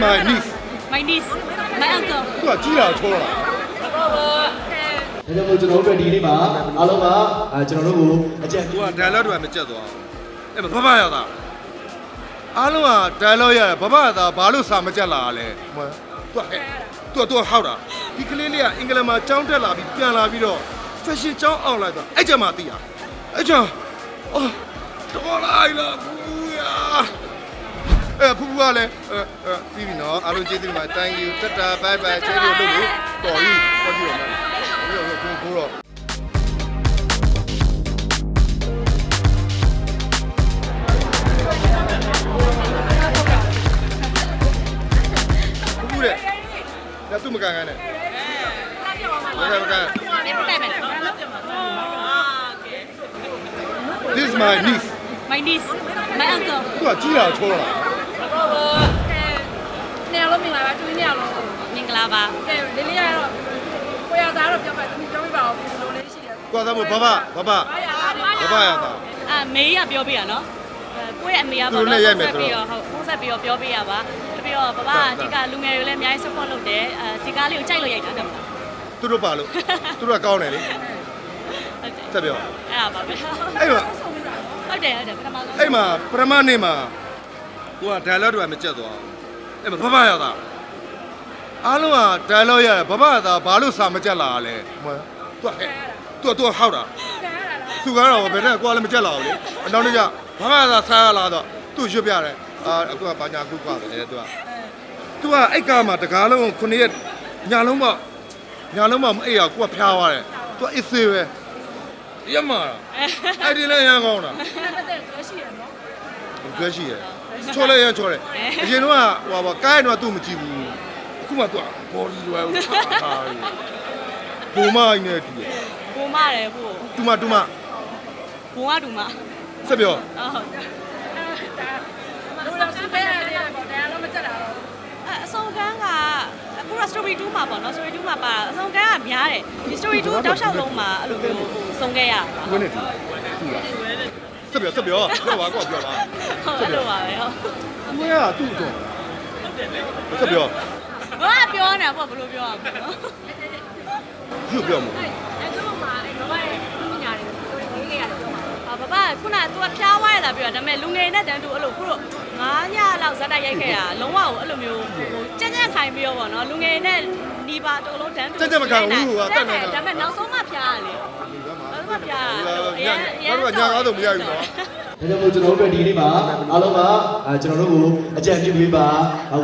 my niece My niece, my uncle. သူကကြီးလာချောလာဒါကြောင့်မို့ကျွန်တော်တို့အတွက်ဒီနေ့မှာအားလုံးကအဲကျွန်တော်တို့ကိုအကြံသူပြုက dialogue တွေမကြက်သွားဘူးအဲ့မဘဘရတာအားလုံးက dialogue ရတယ်ဘဘရတာဘာလို့စာမကြက်လာလဲဟိုသူကဟဲ့သူကသူကဟောက်တာဒီကလေးလေးကအင်္ဂလန်မှာကျောင်းတက်လာပြီးပြန်လာပြီးတော့ fashion ကျောင်းအောင်လိုက်တာအဲ့ကြမှာသိရအဲ့ကြအော်တော်လိုက်လားဘူးယာ အဲ့ဖူဖူကလည်းအဲအဲပြီးပြီနော်အားလုံးကျေးဇူးတင်ပါတယ် thank you တတာ bye bye ကျေးဇူးလို့လို့တော်ပြီတော်ပြီတော့မယ်ပြီးတော့ကိုကိုတော့ဘူးတဲ့ညသူမကန်ကန်နဲ့မကန်မကန် Never time. This is my niece My niece, my uncle. သူကကြီးလာချောလာ မင်္ဂလာပါကဲလေးလေးကတော့ကိုရသားတော့ပြောပါသူပြောပြပါဦးဘယ်လိုလေးရှိတယ်။ကိုယ်သားမို့ဘဘဘဘဘာရအားလဲဘဘရတာအာမေးရပြောပြရနော်အဲကိုယ့်ရဲ့အမေကသူပေါ့တို့နဲ့နော်ရိုက်မယ်ဆိုပြီးတော့တော့ဟုတ်ဖုန်းဆက်ပြီးတော့ပြောပြရပါပြီးတော့ဘဘကအဓိကလူငယ်တွေလည်းအများကြီး support လုပ်တယ်အဲစီကားလေးကိုကြိုက်လို့ရိုက်တာတယ်မလားသူတို့ပါလို့သူတို့ကကောင်းတယ်လေဟုတ်တယ်ဆက်ပြောအဲ့ဒါပါပဲအဲ့မှာဟုတ်တယ်ဟုတ်တယ်ပထမဆုံးအဲ့မှာပရမနေ့မှာကိုက dialogue တွေမကြက်သွားဘူးအဲ့မှာဘဘရတာ အားလုံးက dialogue ရတယ်ဘဘရတာဘာလို့စာမကြက်လာလဲဟိုသူကဟဲ့သူကသူကဟောက်တာသူကတော့ဘယ်နဲ့ကိုကလည်းမကြက်လာဘူးလေအနောက်နေ့ကျဘဘရတာဆားရလာတော့သူ့ရွတ်ပြတယ်အာအခုကဘာညာကုကွာတယ်သူကသူကအဲ့ကားမှာတကားလုံးခုနှစ်ရက်ညာလုံးမညာလုံးမမအိပ်ရကိုကဖျားသွားတယ်သူကအစ်စေးပဲရမလားအဲ့ဒီလည်းရမ်းကောင်းတာအဲ့ဒါဆိုရှိရနော်ကျွဲရှိရယ်ချော်လဲရမ်းချော်တယ်အရင်တော့ဟိုပါကားရင်တော့သူ့မကြည့်ဘူး အခုမှသူကဘော်ဒီလွယ်ကိုထားထားတယ်ပုံမအိမ်နဲ့တူတယ်ဘုံမတယ်ဟိုတူမတူမဘုံကတူမဆက်ပြောဟုတ်လူတော်စုပေးရတယ်ပေါ့တရားလုံးမကြက်တာတော့အဲအစုံကန်းကအခုတော့ story 2မှာပေါ့နော် story 2မှာပါအစုံကန်းကများတယ်ဒီ story 2တောက်လျှောက်လုံးမှာအဲ့လိုမျိုးဟိုစုံခဲ့ရတာဝင်းနေတူတူလားဆက်ပြောဆက်ပြောပြောပါကောပြောပါဟုတ်အဲ့လိုပါပဲဟုတ်အမကသူ့တော့ဆက်ပြော ဘာပြောနေပေါ့ဘယ်လိုပြောရမလဲပြုတ်ပြောမှာအဲ့ဒါမှအဲ့တော့ရဲ့ပညာတွေလေးလေးရတယ်ပြောပါဟာဘဘခုနက तू ကဖျားသွားရတာပြောတာဒါပေမဲ့လူငယ်နဲ့တန်းတူအဲ့လိုခုတော့9ညလောက်ဇက်တိုက်ရိုက်ခဲ့တာလုံးဝအဲ့လိုမျိုးဟိုကြက်ကြက်ခိုင်ပြီးတော့ပေါ့နော်လူငယ်နဲ့ဒီပါတော်လုံးတန်းတူဒါပေမဲ့နောက်ဆုံးမှဖျားရလေနောက်ဆုံးမှဖျားရဘာလို့ညာကားတော့မရဘူးနော် ဒါကြောင့်မို့ကျွန်တော်တို့အတွက်ဒီနေ့မှာအားလုံးကအဲကျွန်တော်တို့ကိုအကြံပြုပေးပါ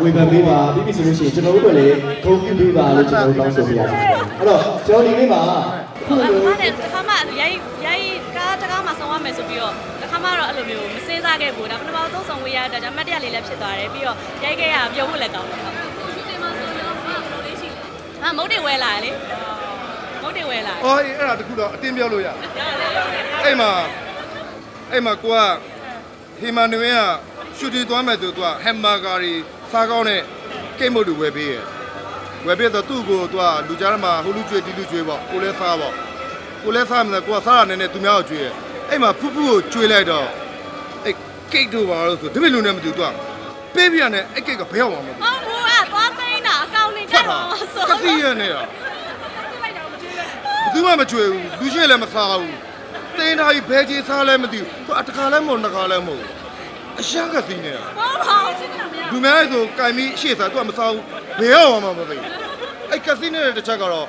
ဝေဖန်ပေးပါပြီးပြီဆိုလို့ရှိရင်ကျွန်တော်တို့အတွက်လည်းဂုဏ်ပြုပေးပါလို့ကျွန်တော်တို့တောင်းဆိုပြရစီအဲ့တော့ကျွန်တော်ဒီနေ့မှာခုအဲ့လိုဒါနဲ့တစ်ခါမှရိုက်ရိုက်ကားတစ်ခါမှဆောင်ရမယ်ဆိုပြီးတော့တစ်ခါမှတော့အဲ့လိုမျိုးမစင်းစားခဲ့ဘူးဒါပထမဆုံးဆောင်ဝေးရတဲ့ဒါမှတ်တရလေးလည်းဖြစ်သွားတယ်ပြီးတော့ရိုက်ခဲ့ရပြုံးဖို့လည်းကောင်းတယ်ဟုတ်ဒီမှာဆိုတော့ဘယ်လိုလေးရှိလဲဟာမုတ်တွေဝဲလာတယ်လေမုတ်တွေဝဲလာတယ်အော်အေးအဲ့ဒါတခုတော့အတင်းပြောလို့ရအဲ့မှာ အဲ့မှာကိုကဟီမန်နွေကရှူတင်သွားမယ်ဆိုတော့ဟမ်ဘာဂါရီစားကောင်းတဲ့ကိတ်မုတ်တွေဝယ်ပေးရယ်ဝယ်ပေးတော့သူ့ကိုသူကလူကြားထဲမှာဟိုလူကျွေးဒီလူကျွေးပေါ့ကိုလည်းစားပေါ့ကိုလည်းစားမယ်ကိုကစားရနေနေသူများကိုကျွေးရယ်အဲ့မှာဖူးဖူးကိုကျွေးလိုက်တော့အဲ့ကိတ်တို့ပါလို့ဆိုတပည့်လူနဲ့မတူသူကပေးပြရနဲ့အဲ့ကိတ်ကဘယ်ရောက်မှာမလဲဟုတ်ဘူးอ่ะသွားသိန်းတာအကောင့်လေးတက်တော့ဆိုကတိရနေတာဘူးမှမကျွေးဘူးလူရှိလည်းမစားဘူး တင်းသားကြီးဘဲကြီးစားလည်းမသိဘူးသူအတခါလည်းမဟုတ်နှစ်ခါလည်းမဟုတ်ဘူးအရှမ်းကတိနေတာဘောဘောလူများဆိုကင်ပြီးရှေ့စားသူကမစားဘူးဘယ်ရောက်မှမသိဘူးအဲ့ကစီနေတဲ့တစ်ချက်ကတော့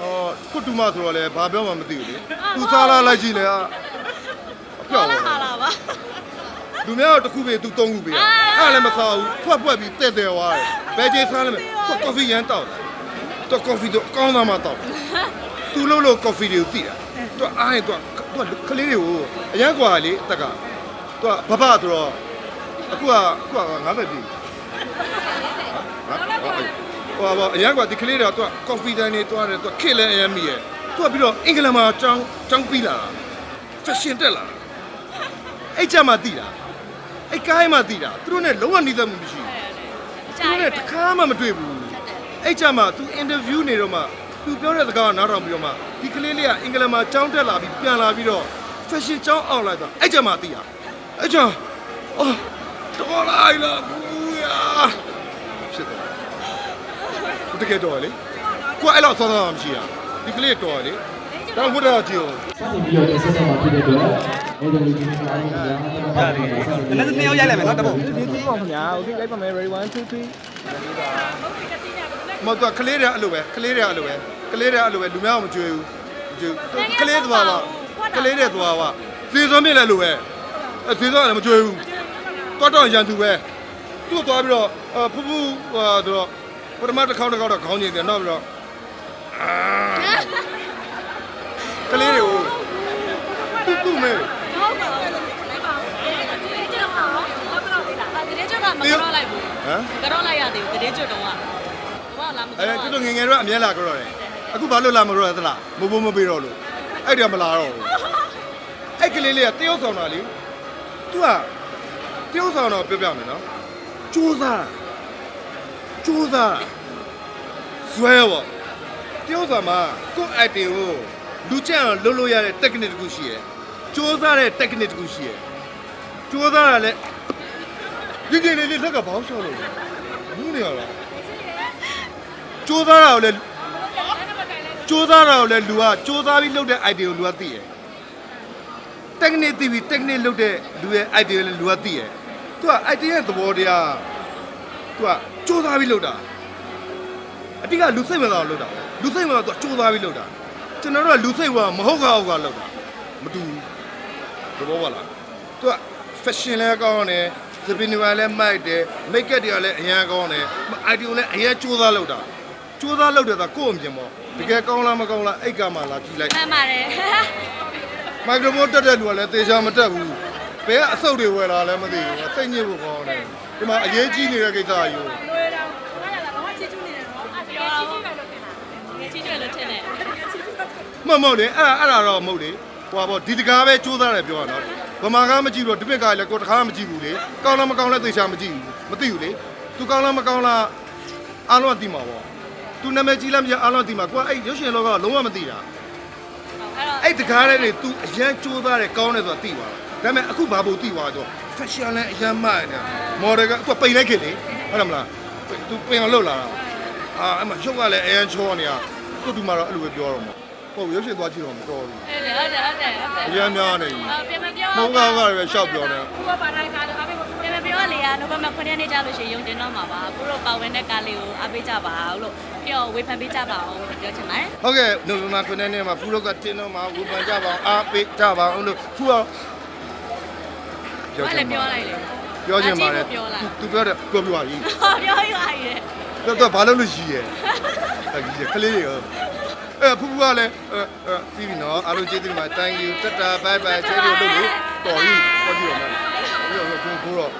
အော်ကုတူမဆိုတော့လေဘာပြောမှမသိဘူးလေသူစားလာလိုက်ကြည့်လေအဟာပြောက်လာသွားဟာလာပါလူများတော့တစ်ခုပဲသူသုံးခုပဲအဲ့လည်းမစားဘူးဖွက်ဖွက်ပြီးတဲ့တဲ့သွားတယ်ဘဲကြီးစားလည်းမသူကော်ဖီရမ်းတောက်တယ်သူကော်ဖီတော့ကောင်းသားမှတောက်တယ်သူလုံးလို့ကော်ဖီတွေကိုသိတာသူကအားရင်သူက သူကကလေးတွေကိုအရန်กว่าလေအသက်ကသူကဘဘဆိုတော့အခုကအခုကငါးပဲပြီဟောဘောအရန်กว่าဒီကလေးတွေကသူကကော်ဖီတိုင်းနေတွားတယ်သူကခစ်လဲအရန်မိရဲ့သူကပြီးတော့အင်္ဂလန်မှာចောင်းចောင်းပြီးလာတာဖက်ရှင်တက်လာတာအဲ့ကြမှာသိတာအဲ့ကိုင်းမှာသိတာသူတို့နဲ့လုံးဝနှီးသက်မှုမရှိဘူး ကြာ သူ ပြီ နဲ့တခါမှမတွေ့ဘူးအဲ့ကြမှာ तू interview နေတော့မှ तू ပြောတဲ့စကားကနားထောင်ပြီးတော့မှ ဒီကလေးလေးကအင်္ဂလန်မှာကျောင်းတက်လာပြီးပြန်လာပြီးတော့ fashion ကျောင်းအောင်လိုက်တာအဲ့ကြမှာသိရအဲ့ကြအော်တော်လိုက်လားဘူးရဖြစ်တယ်တကယ်တော်လေကိုအဲ့လောက်ဆောင်းတာမရှိရဒီကလေးတော်လေတော့ဘုရားကြည့်အောင်ဆက်ပြီးတော့ဆက်ဆက်မှာဖြစ်တဲ့တော့အဲ့ဒါလေးကိုအားလုံးကြားရတယ်လည်းနှစ်ယောက်ရိုက်လိုက်မယ်နော်တပုတ်ဒီဒီပါခင်ဗျာ okay ရိုက်ပါမယ် ready 1 2 3မဟုတ်ကကလေးတွေအဲ့လိုပဲကလေးတွေအဲ့လိုပဲ ကလေးတွေအဲ့လိုပဲလူများမကြွေဘူးကြွေကလေးသွားပါကလေးတွေသွားပါသေစောမြင့်လည်းလိုပဲအဲသေစောလည်းမကြွေဘူးတော့တော့ရန်သူပဲသူ့သွားပြီးတော့ဖူးဖူးဟိုတော့ပထမတစ်ခေါက်တစ်ခေါက်တော့ခေါင်းကျင်တယ်နောက်ပြီးတော့ကလေးတွေကိုသူ့သူ့မဲဟုတ်ပါဘူးလိုက်ပါဦးတရေကျွတ်မှာတော့ကတော့သေးလားတရေကျွတ်ကမကတော့လိုက်ဘူးဟမ်ကတော့လိုက်ရသေးဘူးတရေကျွတ်တော့ကဘာလာမကအဲတော့ကျွတ်ငယ်ငယ်တော့အမြဲလာကြတော့တယ် အခုဘာလို့လာမတော့သလားမဘိုးမပေးတော့လို့အဲ့ဒီကမလာတော့ဘူးအဲ့ကလေးလေးကတယောက်ဆောင်တာလေသူကတယောက်ဆောင်တော့ပြောပြမယ်နော်ကြိုးစားကြိုးစားဇွဲပေါ့တယောက်ဆောင်မှာကိုယ့် item ကိုလူကြံအောင်လုပ်လို့ရတဲ့ technique တခုရှိရယ်ကြိုးစားတဲ့ technique တခုရှိရယ်ကြိုးစားတာလည်းဒီကိလေးလေးလက်ကဘောင်းလျှော့လို့ဘူးနေရလားစူးစမ်းတာကိုလည်း စူးစမ်းတာကိုလည်းလူကစူးစမ်းပြီးလုပ်တဲ့ idea ကိုလူကသိရယ် technique သိပြီး technique လုပ်တဲ့လူရဲ့ idea ကိုလည်းလူကသိရယ်သူက idea ရဲ့သဘောတရားသူကစူးစမ်းပြီးလုပ်တာအတိကလူစိတ်ဝင်စားအောင်လုပ်တာလူစိတ်ဝင်စားသူကစူးစမ်းပြီးလုပ်တာကျွန်တော်တို့ကလူစိတ်ဝင်မဟုတ်ကဟုတ်ကလုပ်တာမတူဘူးသဘောပါလားသူက fashion လည်းကောင်းတယ်သပင်းတွေလည်းမိုက်တယ် make up တွေကလည်းအရင်ကောင်းတယ် idea လည်းအရင်စူးစမ်းလုပ်တာ ကျိုးသားလောက်တယ်သာကိုယ့်အမြင်ပေါ့တကယ်ကောင်းလားမကောင်းလားအိတ်ကမှလာကြည့်လိုက်မှန်ပါတယ်မိုက်ခရိုဖုန်းတက်တဲ့လူကလည်းသေချာမတက်ဘူးဘယ်ကအဆုတ်တွေဝယ်လာလဲမသိဘူးစိတ်ညစ်ဖို့ကောင်းတယ်ဒီမှာအရေးကြီးနေတဲ့ကိစ္စအယူလွယ်တာဘာလဲလားဘာချစ်ချူနေတယ်နော်အဲ့ဒါချစ်ချူတယ်လို့ထင်တာငယ်ကြီးကျွတ်လို့ထင်တယ်မှတ်မဟုတ်လေအဲ့ဒါအဲ့ဒါတော့မဟုတ်လေဟိုပါပေါ့ဒီတကားပဲကျိုးသားတယ်ပြောရတော့ဗမာကားမကြည့်တော့ဒီဘက်ကလည်းကိုယ်တခါမကြည့်ဘူးလေကောင်းလားမကောင်းလားသေချာမကြည့်ဘူးမသိဘူးလေသူကောင်းလားမကောင်းလားအားလုံးကသိမှာပေါ့ သူနာမည်ကြီးလားမကြီးအားလုံးကသိမှာကိုကအဲ့ရုပ်ရှင်လောကလုံးဝမသိတာ အဲ့တော့ အဲ့တကားလေးတွေ तू အရန်ကြိုးစားတယ်ကောင်းတယ်ဆိုတာသိသွားတာဒါပေမဲ့အခုဘာလို့သိသွားတော့ fashion လည်းအရန်မှန်တယ် model က तू ပိန်လိုက်ခင်လေဟုတ်တယ်မလား तू ပိန်အောင်လှုပ်လာတာအာအဲ့မှာရုပ်ကလည်းအရန်ချောနေတာကိုတူမှာတော့အဲ့လိုပဲပြောတော့မှာဟုတ်ရုပ်ရှင်သွားကြည့်တော့မတော်ဘူး အဲ့ဒါဟုတ်တယ်ဟုတ်တယ်ဟုတ်တယ် အရန်များနေပြီ အော်ပြန်မပြော မုန်းကားကားတွေပဲရှောက်ပြောနေ သူကပါတိုင်းကားတော့အမေ ကပြန်မပြောလေကနိုဘယ်မှာ9ရက်နေ့ကြလို့ရှိရင်ရုံတင်တော့မှာပါအခုတော့ပါဝင်တဲ့ကားလေးကိုအားပေးကြပါအောင်လို့ပြီးတော့ဝေဖန်ပေးကြပါအောင်လို့ပြောချင်ပါတယ်ဟုတ်ကဲ့နိုဝင်ဘာ9ရက်နေ့မှာဖူးလောက်ကတင်းတော့မှာဝူပန်ကြပါအောင်အားပေးကြပါအောင်လို့ဖူးအောင်ဘာလဲပြောလိုက်လေပြောချင်ပါတယ်ပြောလိုက် तू ပြောတယ်ပြောပြပါကြီးဟောပြောရရည်တော့တော့ဘာလို့လို့ရှိရဲအဲ့ဒီကလေးရောအဲဖူဖူကလည်းအဲအဲပြီးပြီနော်အားလုံးကျေးဇူးတင်ပါတယ် thank you တတာ bye bye ကျေးဇူးလို့လို့တော်ပြီဟောကြည့်ရမယ်ပြီးတော့ကိုကိုတော့